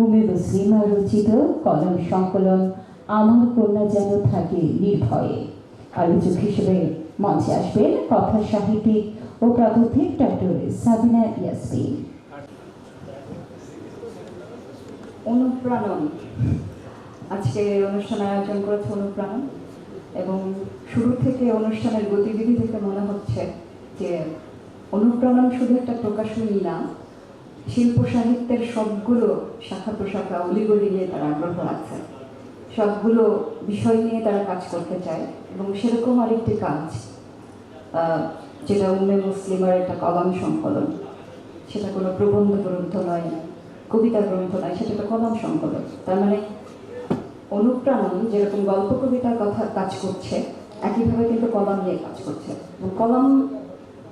উমে মুসলিমা রচিত, কলম সংকলন আমার কন্যা যেন থাকে নির্ভয়ে। আলোচক হিসেবে মঞ্চে আসবেন কথা সাহিত্যিক ও প্রাবন্ধিক ডক্টর সাবিনা ইয়াসমিন অনুপ্রাণন। আজকে অনুষ্ঠান আয়োজন করেছে অনুপ্রাণন এবং শুরু থেকে অনুষ্ঠানের গতিবিধি থেকে মনে হচ্ছে যে অনুপ্রাণন শুধু একটা প্রকাশনী না শিল্প সাহিত্যের সবগুলো শাখা প্রশাখা অলিগলি নিয়ে তারা আগ্রহ আছে সবগুলো বিষয় নিয়ে তারা কাজ করতে চায় এবং সেরকম আরেকটি কাজ যেটা উম্মে মুসলিমের একটা কলম সংকলন। সেটা কোনো প্রবন্ধ গ্রন্থ নয়, কবিতা গ্রন্থ নয়, সেটা একটা কলম সংকলন। তার মানে অনুপ্রাণন, যেরকম গল্প কবিতার কথা কাজ করছে, একইভাবে কিন্তু কলম নিয়ে কাজ করছে। এবং কলম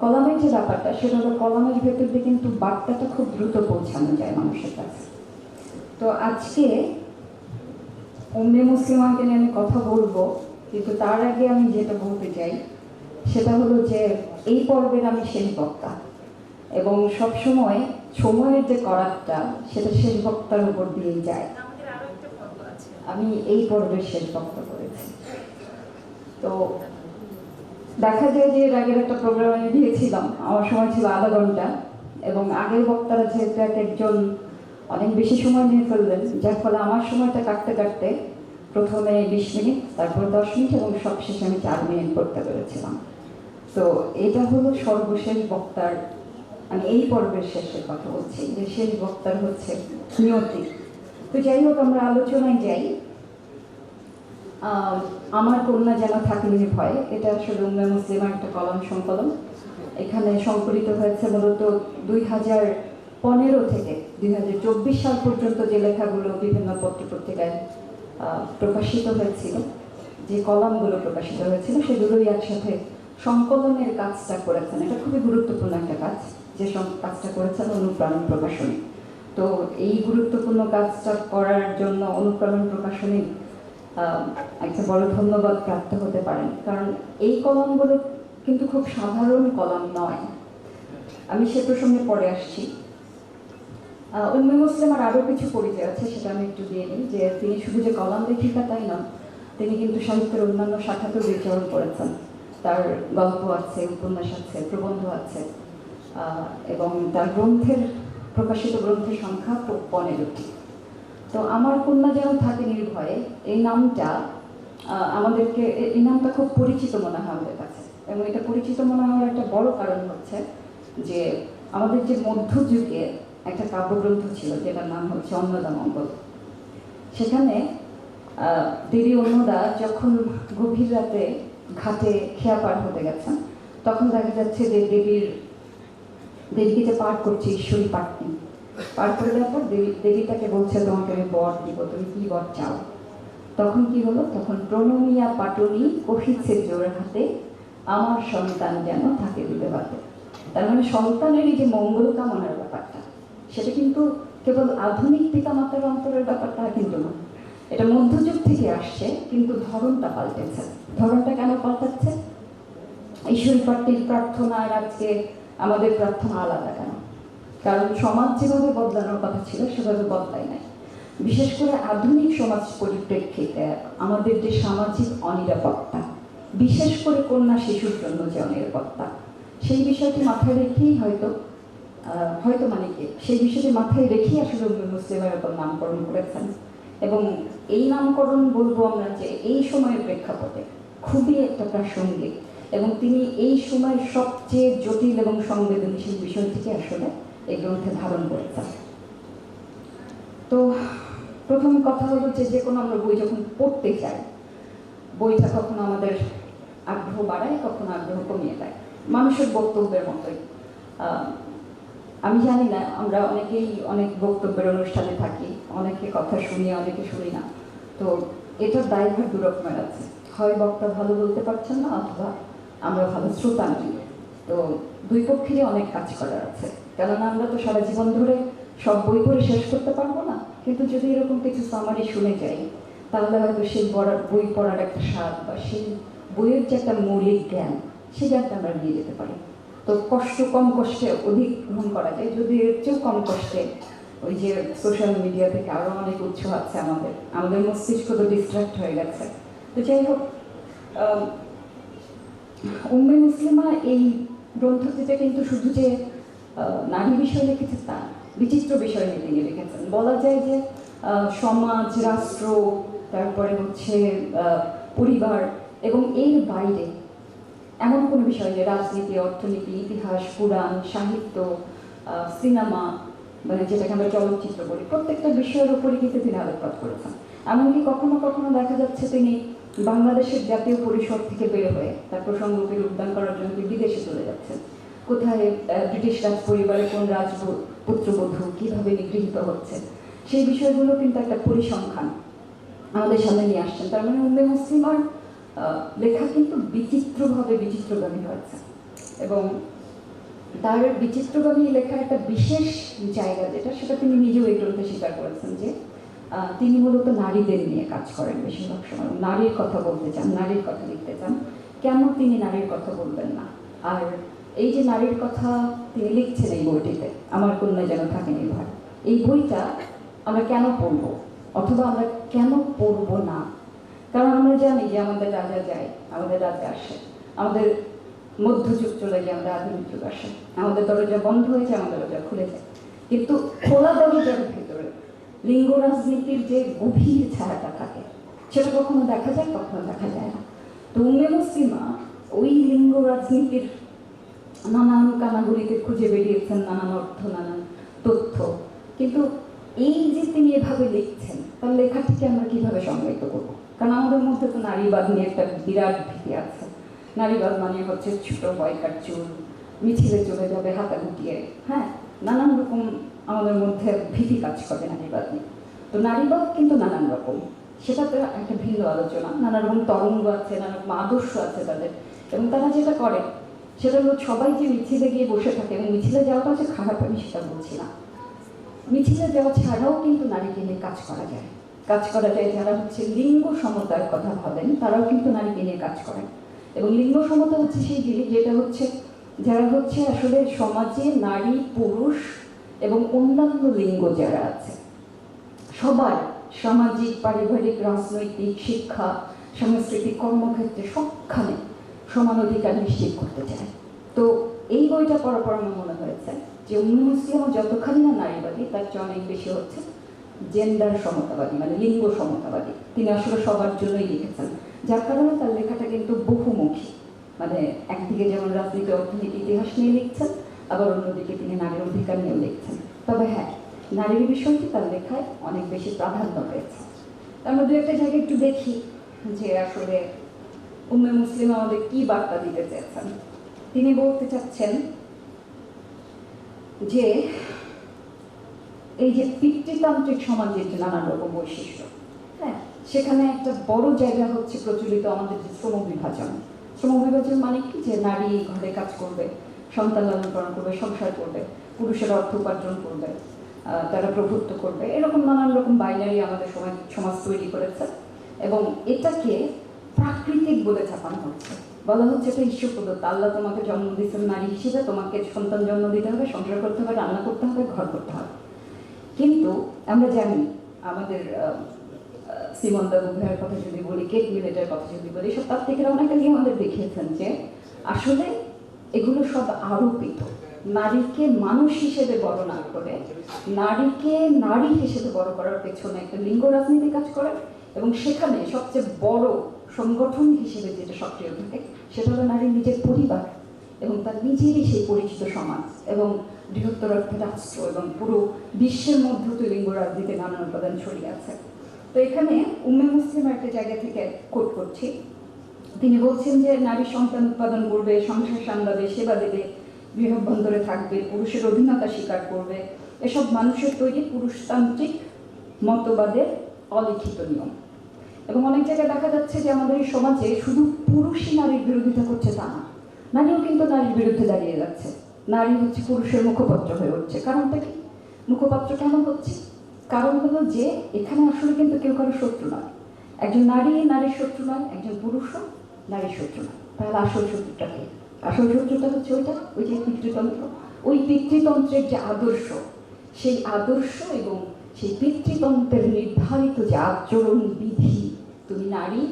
কলমের যে ব্যাপারটা সেটা হলো কলমের ভেতর দিয়ে কিন্তু বার্তাটা খুব দ্রুত পৌঁছানো যায় মানুষের কাছে। তো আজকে অমনি মুসলিমাকে নিয়ে আমি কথা বলব কিন্তু তার আগে আমি যেটা বলতে চাই সেটা হলো যে এই পর্বের আমি শেষ বক্তা। এবং সবসময় সময়ের যে করাতটা সেটা শেষ বক্তার উপর দিয়েই যায়। আমি এই পর্বের শেষ বক্তা করেছি তো দেখা যায় যে এর আগের একটা প্রোগ্রাম আমি দিয়েছিলাম, আমার সময় ছিল আধা ঘণ্টা, এবং আগের বক্তারা যেহেতু এক একজন অনেক বেশি সময় নিয়ে ফেললেন, যার ফলে আমার সময়টা কাটতে কাটতে প্রথমে বিশ মিনিট, তারপর দশ মিনিট, এবং সবশেষে আমি চার মিনিট করতে পেরেছিলাম। তো এটা হলো সর্বশেষ বক্তার, আমি এই পর্বের শেষে কথা বলছি, যে শেষ বক্তার হচ্ছে নিয়তি। তো যাই হোক, আমরা আলোচনায় যাই। আমার কন্যা যেন থাকে ভয়। এটা আসলে উম্মে মুসলিমার একটা কলম সংকলন। এখানে সংকলিত হয়েছে মূলত দুই হাজার পনেরো থেকে দুই হাজার চব্বিশ সাল পর্যন্ত যে লেখাগুলো বিভিন্ন পত্রপত্রিকায় প্রকাশিত হয়েছিল, যে কলামগুলো প্রকাশিত হয়েছিল, সেগুলোই একসাথে সংকলনের কাজটা করেছেন। এটা খুবই গুরুত্বপূর্ণ একটা কাজ, যে কাজটা করেছেন অনুপ্রাণন প্রকাশনী। তো এই গুরুত্বপূর্ণ কাজটা করার জন্য অনুপ্রাণন প্রকাশনী একটা বড় ধন্যবাদ প্রাপ্ত হতে পারেন। কারণ এই কলমগুলো কিন্তু খুব সাধারণ কলম নয়। আমি সে প্রসঙ্গে পরে আসছি। উম্মে মুসলিমার আরও কিছু পরিচয় আছে, সেটা আমি একটু দিয়ে নিই। যে তিনি শুধু যে কলম লেখিকা তাই নন, তিনি কিন্তু সাহিত্যের অন্যান্য শাখাতেও বিচরণ করেছেন। তার গল্প আছে, উপন্যাস আছে, প্রবন্ধ আছে এবং তার গ্রন্থের প্রকাশিত গ্রন্থের সংখ্যা পনেরোটি। তো আমার কন্যা যেন থাকে নির্ভয়ে, এই নামটা আমাদেরকে এই নামটা খুব পরিচিত মনে হয় আমাদের কাছে। এবং এটা পরিচিত মনে হওয়ার একটা বড় কারণ হচ্ছে যে আমাদের যে মধ্যযুগে একটা কাব্যগ্রন্থ ছিল, যেটার নাম হচ্ছে অন্নদা মঙ্গল। সেখানে দেবী অন্নদা যখন গভীর রাতে ঘাটে খেয়া পার হতে গেছেন, তখন দেখা যাচ্ছে যে দেবীর, দেবীকে যে পাঠ করছে ঈশ্বরী পাঠনি পার পর দেবী তাকে বলছে, তোমাকে আমি বর দিব, তুমি কি বর চাও? তখন কি হলো? তখন প্রণমিয়া পাটনি কহিছে জোর হাতে, আমার সন্তান যেন থাকে দিতে পারে তার মানে সন্তানেরই যে মঙ্গল কামনার ব্যাপারটা, সেটা কিন্তু কেবল আধুনিক পিতামাতার অন্তরের ব্যাপারটা কিন্তু না। এটা মধ্যযুগ থেকে আসছে, কিন্তু ধরনটা পাল্টেছে। ধরনটা কেন পাল্টাচ্ছে? ঈশ্বরী পাট্টির প্রার্থনা আর আজকে আমাদের প্রার্থনা আলাদা কেন? কারণ সমাজ যেভাবে বদলানোর কথা ছিল, সেভাবে বদলায় নাই। বিশেষ করে আধুনিক সমাজ পরিপ্রেক্ষিতে আমাদের যে সামাজিক অনিরাপত্তা, বিশেষ করে কন্যা শিশুর জন্য যে অনিরাপত্তা, সেই বিষয়টি মাথায় রেখেই হয়তো হয়তো মানে কি, সেই বিষয়টি মাথায় রেখেই আসলে মুসলিমের উপর নামকরণ করেছেন। এবং এই নামকরণ বলব আমরা যে এই সময়ের প্রেক্ষাপটে খুবই একটা প্রাসঙ্গিক এবং তিনি এই সময়ের সবচেয়ে জটিল এবং সংবেদনশীল বিষয়টিকে আসলে এই গ্রন্থে ধারণ করেছেন তো প্রথম কথা হলো যে যে কোনো আমরা বই যখন পড়তে চাই, বইটা কখনো আমাদের আগ্রহ বাড়ায়, কখনো আগ্রহ কমিয়ে দেয়। মানুষের বক্তব্যের মতোই। আমি জানি না, আমরা অনেকেই অনেক বক্তব্যের অনুষ্ঠানে থাকি, অনেকে কথা শুনি, অনেকে শুনি না। তো এটার দায়ভার দু রকমের আছে। হয় বক্তা ভালো বলতে পারছেন না, অথবা আমরা ভালো শ্রোতা নই। তো দুই পক্ষেরই অনেক কাজ করার আছে। কেননা আমরা তো সারা জীবন ধরে সব বই পড়ে শেষ করতে পারব না। কিন্তু যদি এরকম কিছু সামারি শুনে যাই, তাহলে হয়তো সেই বই পড়ার একটা স্বাদ বা সেই বইয়ের যে একটা মৌলিক জ্ঞান সেই জ্ঞানটা আমরা নিয়ে যেতে পারি। তো কষ্ট কম কষ্টে অধিক গ্রহণ করা যায় যদি এর চেয়েও কম কষ্টে ওই যে সোশ্যাল মিডিয়া থেকে আরও অনেক উৎস আছে আমাদের। আমাদের মস্তিষ্ক তো ডিস্ট্রাক্ট হয়ে গেছে। তো যাই হোক উম্মে মুসলিমা এই গ্রন্থটিতে কিন্তু শুধু যে নারী বিষয় লিখেছে তা বিচিত্র বিষয় নিয়ে তিনি লিখেছেন। বলা যায় যে সমাজ, রাষ্ট্র, তারপরে হচ্ছে পরিবার এবং এর বাইরে এমন কোনো বিষয় যে রাজনীতি, অর্থনীতি, ইতিহাস পুরাণ সাহিত্য সিনেমা মানে যেটাকে আমরা চলচ্চিত্র বলি, প্রত্যেকটা বিষয়ের উপরই কিন্তু তিনি আলোকপাত করেছেন। এমনকি কখনো কখনো দেখা যাচ্ছে তিনি বাংলাদেশের জাতীয় পরিষদ থেকে বের হয়ে তার প্রসঙ্গকে রূপদান করার জন্য বিদেশে চলে যাচ্ছেন। কোথায় ব্রিটিশ রাজ পরিবারে কোন রাজপুত্রবধূ কীভাবে নিগৃহীত হচ্ছে? সেই বিষয়গুলো কিন্তু একটা পরিসংখ্যান আমাদের সামনে নিয়ে আসছেন। তার মানে উম্মে মুসলিমার লেখা কিন্তু বিচিত্রভাবে বিচিত্রগামী হয়েছে। এবং তার বিচিত্রগামী লেখার একটা বিশেষ জায়গা যেটা, সেটা তিনি নিজেও এই গ্রন্থে স্বীকার করেছেন যে তিনি মূলত নারীদের নিয়ে কাজ করেন বেশিরভাগ সময়। নারীর কথা বলতে চান, নারীর কথা লিখতে চান। কেন তিনি নারীর কথা বলবেন না? আর এই যে নারীর কথা তিনি লিখছেন এই বইটিতে, আমার কন্যা যেন থাকে নির্ভর। এই বইটা আমরা কেন পড়ব? অথবা আমরা কেন পড়ব না? কারণ আমরা জানি যে আমাদের রাজা যায়, আমাদের রাজা আসে। আমাদের মধ্যযুগ চলে যায় আমাদের আধুনিক যুগ আসে। আমাদের দরজা বন্ধ হয়ে যায়, আমাদের দরজা খুলে যায়। কিন্তু খোলা দরজার ভিতরে লিঙ্গ রাজনীতির যে গভীর ছায়াটা থাকে, সেটা কখনো দেখা যায়, কখনো দেখা যায় না। তো উম্মে মুসলিমা ওই লিঙ্গ রাজনীতির নানান কানাগুলিকে খুঁজে বেরিয়েছেন, নানান অর্থ, নানান তথ্য। কিন্তু এই যে তিনি এভাবে লিখছেন, তার লেখাটিকে আমরা কীভাবে সংজ্ঞায়িত করব? কারণ আমাদের মধ্যে তো নারীবাদ নিয়ে একটা বিরাট ভীতি আছে। নারীবাদ মানে হচ্ছে ছোট বয়কার চুল মিছিলে চলে যাবে হাতা গুটিয়ে হ্যাঁ নানান রকম আমাদের মধ্যে ভীতি কাজ করে নারীবাদ নিয়ে। তো নারীবাদ কিন্তু নানান রকম। সেটা তো একটা ভিন্ন আলোচনা। নানা রকম তরঙ্গ আছে, নানা রকম আদর্শ আছে তাদের। এবং তারা যেটা করে সেটা হলো সবাই যে মিছিলে গিয়ে বসে থাকে, এবং মিছিলে যাওয়াটা হচ্ছে খারাপ আমি সেটা বলছি না। মিছিলে যাওয়া ছাড়াও কিন্তু নারীকে নিয়ে কাজ করা যায়। কাজ করা যায় যারা হচ্ছে লিঙ্গ সমতার কথা ভাবেন, তারাও কিন্তু নারীকে নিয়ে কাজ করেন। এবং লিঙ্গ সমতা হচ্ছে সেই জিনিস যেটা হচ্ছে, যারা হচ্ছে আসলে সমাজে নারী, পুরুষ এবং অন্যান্য লিঙ্গ যারা আছে সবার সামাজিক, পারিবারিক, রাজনৈতিক, শিক্ষা, সাংস্কৃতিক কর্মক্ষেত্রে সবখানে সমান অধিকার নিশ্চিত করতে চায়। তো এই বইটা পড়ার পর আমার মনে হয়েছে যে মুসলিম যতখানি না নারীবাদী, তার চেয়ে অনেক বেশি হচ্ছে জেন্ডার সমতাবাদী মানে লিঙ্গ সমতাবাদী। তিনি আসলে সবার জন্যই লিখেছেন। যার কারণে তার লেখাটা কিন্তু বহুমুখী। মানে একদিকে যেমন রাজনীতি, অর্থনীতি, ইতিহাস নিয়ে লিখছেন, আবার অন্যদিকে তিনি নারীর অধিকার নিয়েও লিখছেন। তবে হ্যাঁ নারীর বিষয়টি তার লেখায় অনেক বেশি প্রাধান্য পেয়েছে। আমরা দু একটা জায়গায় একটু দেখি যে আসলে উম্মে মুসলিম আমাদের কি বার্তা দিতে চেয়েছেন তিনি বলতে চাচ্ছেন যে, এই যে পিতৃতান্ত্রিক সমাজের যে নানান রকম বৈশিষ্ট্য হ্যাঁ সেখানে একটা বড় জায়গা হচ্ছে প্রচলিত আমাদের যে শ্রম বিভাজন। শ্রম বিভাজন মানে কি? যে নারী ঘরে কাজ করবে, সন্তান লালন পালন করবে, সংসার করবে, পুরুষের অর্থ উপার্জন করবে তারা প্রভুত্ব করবে, এরকম নানান রকম বাইনারি আমাদের সমাজ সমাজ তৈরি করেছে। এবং এটাকে প্রাকৃতিক বলে চাপানো হচ্ছে বলা হচ্ছে এটা ঈশ্বর প্রদত্ত। আল্লাহ তোমাকে জন্ম দিচ্ছেন নারী হিসেবে তোমাকে সন্তান জন্ম দিতে হবে সংসার করতে হবে রান্না করতে হবে ঘর করতে হবে। কিন্তু আমরা জানি আমাদের আহ, আহ, সিমন কথা যদি বলি কেট মিলেটের কথা যদি বলি সব তার থেকে অনেক আমাদের দেখিয়েছেন যে আসলে এগুলো সব আরোপিত। নারীকে মানুষ হিসেবে বড় না করে নারীকে নারী হিসেবে বড় করার পেছনে একটা লিঙ্গ রাজনীতি কাজ করে এবং সেখানে সবচেয়ে বড় সংগঠন হিসেবে যেটা সক্রিয় থাকে, সেটা হলো নারীর নিজের পরিবার এবং তার নিজেরই সেই পরিচিত সমাজ এবং বৃহত্তর রাষ্ট্র এবং পুরো বিশ্বের মধ্যে তো লিঙ্গ রাজনীতি নানান উপাদান ছড়িয়ে আছে। তো এখানে উম্মে মুসলিম একটা জায়গা থেকে কোট করছি। তিনি বলছেন যে, নারী সন্তান উৎপাদন করবে, সংসার সামলাবে, সেবা দেবে গৃহবন্ধরে থাকবে, পুরুষের অধীনতা স্বীকার করবে। এসব মানুষের তৈরি পুরুষতান্ত্রিক মতবাদের অলিখিত নিয়ম। এবং অনেক জায়গায় দেখা যাচ্ছে যে আমাদের এই সমাজে শুধু পুরুষই নারীর বিরোধিতা করছে তা না। নারীও কিন্তু নারীর বিরুদ্ধে দাঁড়িয়ে যাচ্ছে। নারী হচ্ছে পুরুষের মুখপাত্র হয়ে উঠছে। কারণটা কি? মুখপাত্র কেন হচ্ছে? কারণ হলো যে এখানে আসলে কিন্তু কেউ কারও শত্রু নয়। একজন নারী নারীর শত্রু নয়, একজন পুরুষও নারীর শত্রু নয়। তাহলে আসল শত্রুটা কে? আসল শত্রুটা হচ্ছে ওইটা? ওই যে পিতৃতন্ত্র? ওই পিতৃতন্ত্রের যে আদর্শ, সেই আদর্শ এবং সেই পিতৃতন্ত্রের নির্ধারিত যে আচরণ বিধি তুমি নারী,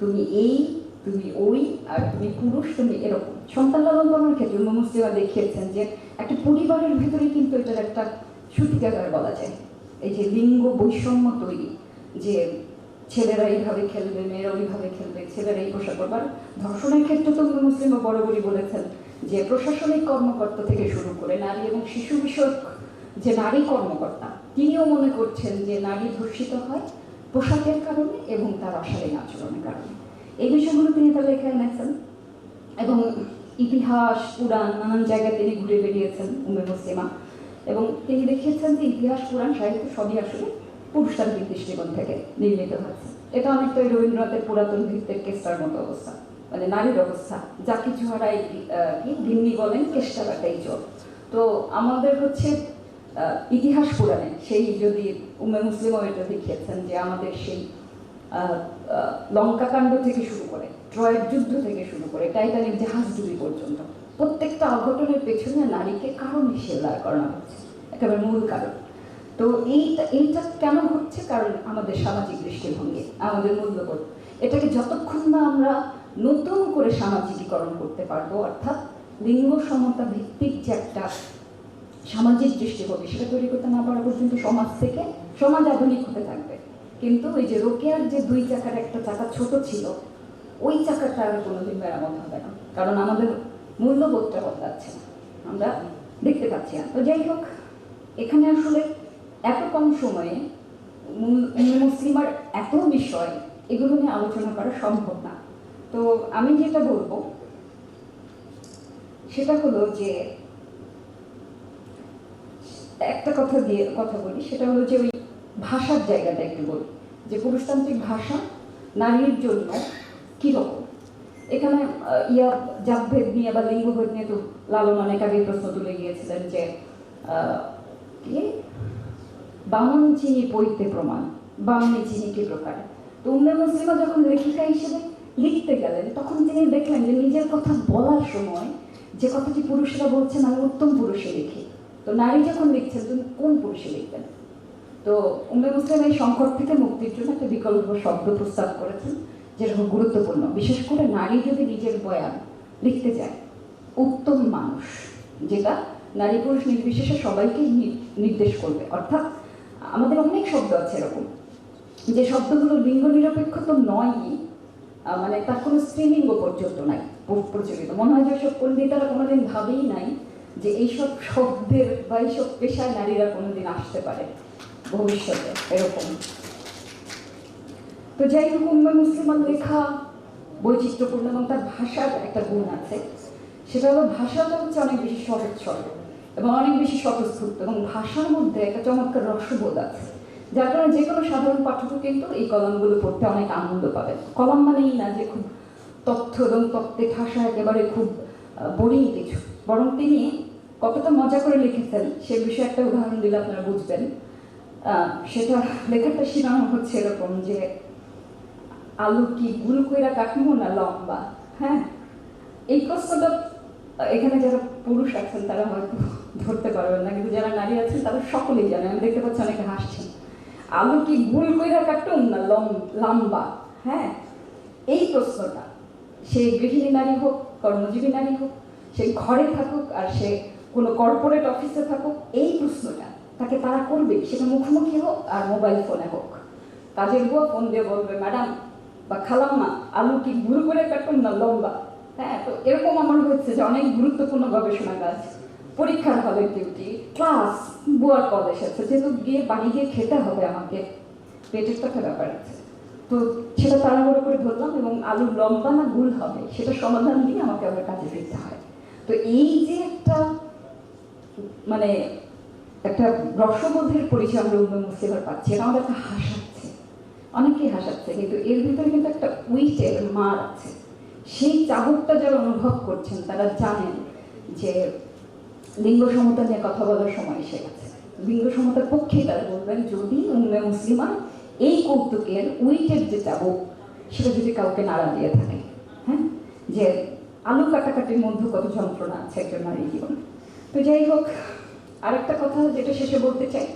তুমি এই, তুমি ওই, আর তুমি পুরুষ, তুমি এরকম। সন্তান লালন পালনের ক্ষেত্রে মুসলিমা দেখিয়েছেন যে একটা পরিবারের ভেতরে কিন্তু এটার একটা সূতিকাগার বলা যায়। এই যে লিঙ্গ বৈষম্য তৈরি, যে ছেলেরা এইভাবে খেলবে মেয়েরা ওইভাবে খেলবে, ছেলেরা এই পোশাক করবে ধর্ষণের ক্ষেত্রে তো মুসলিমা বরাবরই বলেছেন যে প্রশাসনিক কর্মকর্তা থেকে শুরু করে নারী এবং শিশু বিষয়ক যে নারী কর্মকর্তা, তিনিও মনে করছেন যে নারী ধর্ষিত হয়। পোশাকের কারণে এবং তার অশালীন আচরণের কারণে। এই বিষয়গুলো তিনি তার লেখায় এনেছেন এবং ইতিহাস, পুরাণ নানান জায়গায় তিনি ঘুরে বেরিয়েছেন উমে মুসলিমা। এবং তিনি দেখিয়েছেন যে ইতিহাস, পুরাণ, সাহিত্য সবই আসলে পুরুষতান্ত্রিক দৃষ্টিকোণ থেকে নির্মিত হয়েছে এটা অনেকটা রবীন্দ্রনাথের পুরাতন ভিত্তের কেষ্টার মতো অবস্থা। মানে নারীর অবস্থা। যা কিছু হারাই কি? গিন্নি বলেন কেষ্টা বাটাই চোর তো আমাদের হচ্ছে ইতিহাস পুরাণে সেই যদি উমে মুসলিমও এটা দেখিয়েছেন যে আমাদের সেই লঙ্কাকাণ্ড থেকে শুরু করে ট্রয়ের যুদ্ধ থেকে শুরু করে, টাইটানিক জাহাজ পর্যন্ত, প্রত্যেকটা অঘটনের পেছনে নারীকে কারণ হিসেবে দাঁড় করানো হচ্ছে, একেবারে মূল কারণ। তো এইটা এইটা কেন হচ্ছে কারণ আমাদের সামাজিক দৃষ্টিভঙ্গি, আমাদের মূল্যবোধ। এটাকে যতক্ষণ না আমরা নতুন করে সামাজিকীকরণ করতে পারব, অর্থাৎ লিঙ্গ সমতা ভিত্তিক যে একটা সামাজিক দৃষ্টিভঙ্গি সেটা তৈরি করতে না পারা পর্যন্ত সমাজ থেকে সমাজ আধুনিক হতে থাকবে। কিন্তু ওই যে রোকেয়ার যে দুই চাকার একটা চাকা ছোট ছিল, ওই চাকাটা আর কোনোদিন মেরামত হবে না। কারণ আমাদের মূল্যবোধটা বদলাচ্ছে না। আমরা দেখতে পাচ্ছি না। তো যাই হোক, এখানে আসলে এত কম সময়ে মুসলিমার এত বিষয়, এগুলো নিয়ে আলোচনা করা সম্ভব না। তো আমি যেটা বলব, সেটা হলো যে একটা কথা দিয়ে, কথা বলি, সেটা হলো যে ওই ভাষার জায়গাটা একটু বলি। যে পুরুষতান্ত্রিক ভাষা নারীর জন্য কীরকম? এখানে ইয়া জাতভেদ নিয়ে বা লিঙ্গভেদ নিয়ে তো লালন অনেক আগে প্রশ্ন তুলে গিয়েছিলেন যে কি? বামন চিনি পৈতে প্রমাণ, বামনি চিনি কি প্রকার? তো উম্মে মুসলিমা যখন লেখিকা হিসেবে লিখতে গেলেন, তখন তিনি দেখলেন যে নিজের কথা বলার সময় যে কথাটি পুরুষরা বলছেন, আমি উত্তম পুরুষে লিখি। তো নারী যখন লিখছেন তুমি কোন পুরুষে লিখবেন? তো উম্মে মুসলিম এই সংকট থেকে মুক্তির জন্য একটা বিকল্প শব্দ প্রস্তাব করেছেন যেটা গুরুত্বপূর্ণ। বিশেষ করে নারী যদি নিজের বয়ান লিখতে যায়, উত্তম মানুষ, যেটা নারী পুরুষ নির্বিশেষে সবাইকে নির্দেশ করবে। অর্থাৎ আমাদের অনেক শব্দ আছে এরকম। যে শব্দগুলো লিঙ্গ নিরপেক্ষ তো নয়ই মানে তার কোনো স্ত্রীলিঙ্গ পর্যন্ত নাই প্রচলিত। মনে হয় যে সব পণ্ডিতারা কোনোদিন ভাবেই নাই যে এইসব শব্দের বা এইসব পেশায় নারীরা কোনোদিন আসতে পারে ভবিষ্যতে, এরকম। তো যাই হোক, উম্মে মুসলিমান লেখা বৈচিত্র্যপূর্ণ এবং তার ভাষার একটা গুণ আছে। সেটা হলো ভাষাটা হচ্ছে অনেক বেশি সহজ সরল এবং অনেক বেশি স্বতঃস্ফূর্ত এবং ভাষার মধ্যে একটা চমৎকার রসবোধ আছে। যার কারণে যে কোনো সাধারণ পাঠকও কিন্তু এই কলমগুলো পড়তে অনেক আনন্দ পাবে কলম মানেই না যে খুব তথ্য এবং তত্ত্বে ভাষা একেবারে খুব বোরিং কিছু বরং তিনি কতটা মজা করে লিখেছেন, সে বিষয়ে একটা উদাহরণ দিলে আপনারা বুঝবেন। সেটা লেখাটা শিরানো হচ্ছে এরকম যে আলু কি গুল কইরা কাটবো না লম্বা? হ্যাঁ? এই প্রশ্নটা, এখানে যারা পুরুষ আছেন তারা হয়তো ধরতে পারবেন না, কিন্তু যারা নারী আছেন তারা সকলেই জানে আমি দেখতে পাচ্ছি অনেকে হাসছেন। আলু কি গুল কইরা কাটুন না লম, লম্বা? হ্যাঁ? এই প্রশ্নটা। সে গৃহিণী নারী হোক কর্মজীবী নারী হোক সে ঘরে থাকুক আর সে কোনো কর্পোরেট অফিসে থাকুক, এই প্রশ্নটা তাকে তারা করবে সেটা মুখোমুখি হোক আর মোবাইল ফোনে হোক। কাজের বুয়া ফোন দিয়ে বলবে ম্যাডাম বা খালাম্মা, আলু কি ভুল করে কাটুন না লম্বা? হ্যাঁ তো এরকম আমার হচ্ছে যে অনেক গুরুত্বপূর্ণ গবেষণা কাজ। পরীক্ষার হবে ডিউটি ক্লাস বুয়ার কল এসেছে যেহেতু গিয়ে বাড়ি গিয়ে খেতে হবে আমাকে, পেটের তো ব্যাপার আছে। তো সেটা তাড়াহুড়ো করে ধরলাম এবং আলু লম্বা না গুল হবে, সেটা সমাধান দিয়ে আমাকে আবার কাজে ফিরতে হয়। তো এই যে একটা মানে একটা রসবোধের পরিচয় আমরা উন্নয়ন মুসলিমার পাচ্ছি, এটা আমাদের একটা হাসাচ্ছে। অনেকেই হাসাচ্ছে, কিন্তু এর ভিতরে কিন্তু একটা উইটের মার আছে। সেই চাবুকটা যারা অনুভব করছেন, তারা জানেন যে লিঙ্গ সমতা নিয়ে কথা বলার সময় এসে গেছে। লিঙ্গ সমতার পক্ষেই তারা বলবেন, যদি উম্মে মুসলিমা এই কৌতুকের উইটের যে চাবুক সেটা যদি কাউকে নাড়া দিয়ে থাকে হ্যাঁ? যে আলু কাটাকাটির মধ্যে কত যন্ত্রণা আছে একজন নারী জীবনে। তো যাই হোক, আরেকটা কথা যেটা শেষে বলতে চাই,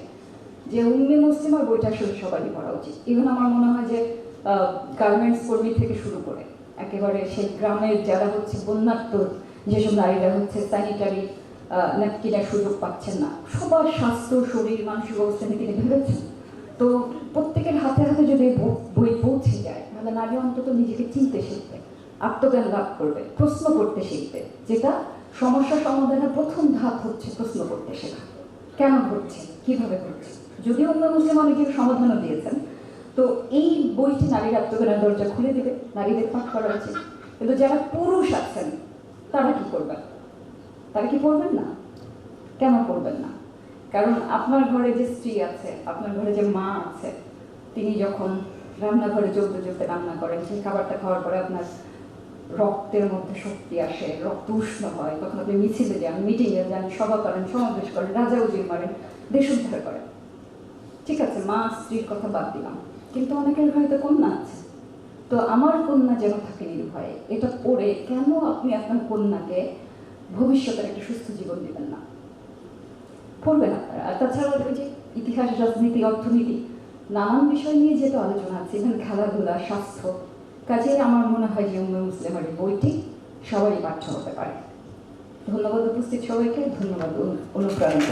যে উম্মে মুসলিমার বইটা আসলে সবারই পড়া উচিত। ইভেন আমার মনে হয় যে গার্মেন্টস কর্মী থেকে শুরু করে, একেবারে সেই গ্রামের যারা হচ্ছে বন্যাত্ম যেসব নারীরা হচ্ছে স্যানিটারি ন্যাপকিনের সুযোগ পাচ্ছেন না, সবার স্বাস্থ্য, শরীর, মানসিক অবস্থা নিয়ে তিনি ভেবেছেন তো প্রত্যেকের হাতে হাতে যদি বই- পৌঁছে যায় তাহলে নারী অন্তত নিজেকে চিনতে শিখবে, আত্মজ্ঞান লাভ করবে, প্রশ্ন করতে শিখবে, যেটা সমস্যা সমাধানের প্রথম ধাপ হচ্ছে প্রশ্ন করতে শেখা। কেন ঘটছে? কীভাবে ঘটছে? যদিও অন্য মুসলিম অনেকে সমাধানও দিয়েছেন, তো এই বইটি নারীর আত্মজ্ঞানের দরজা খুলে দেবে, নারীদের পাঠ করা উচিত। কিন্তু যারা পুরুষ আছেন, তারা কি করবেন? তারা কি পড়বেন না? কেন পড়বেন না? কারণ আপনার ঘরে যে স্ত্রী আছে, আপনার ঘরে যে মা আছে তিনি যখন রান্নাঘরে চলতে চলতে রান্না করেন, সেই খাবারটা খাওয়ার পরে আপনার রক্তের মধ্যে শক্তি আসে, রক্ত উষ্ণ হয়। তখন আপনি মিছিলে যান মিটিংয়ে যান, সভা করেন, সমাবেশ করেন রাজা উজির মারেন দেশ উদ্ধার করেন। ঠিক আছে, মা স্ত্রীর কথা বাদ দিলাম। কিন্তু অনেকের হয়তো কন্যা আছে। তো আমার কন্যা যেন থাকে নির্ভয়ে, এটা পড়ে কেন আপনি আপনার কন্যাকে ভবিষ্যতের একটা সুস্থ জীবন দিবেন না? পড়বেন আপনারা। আর তাছাড়া ওই যে ইতিহাস, রাজনীতি, অর্থনীতি নানান বিষয় নিয়ে যেহেতু আলোচনা আছে এখানে খেলাধুলা, স্বাস্থ্য, কাজে আমার মনে হয় যে উম্মে মুসলিমের বইটি সবারই পাঠ্য হতে পারে। ধন্যবাদ উপস্থিত সবাইকে, ধন্যবাদ অনু- অনুপ্রাণিত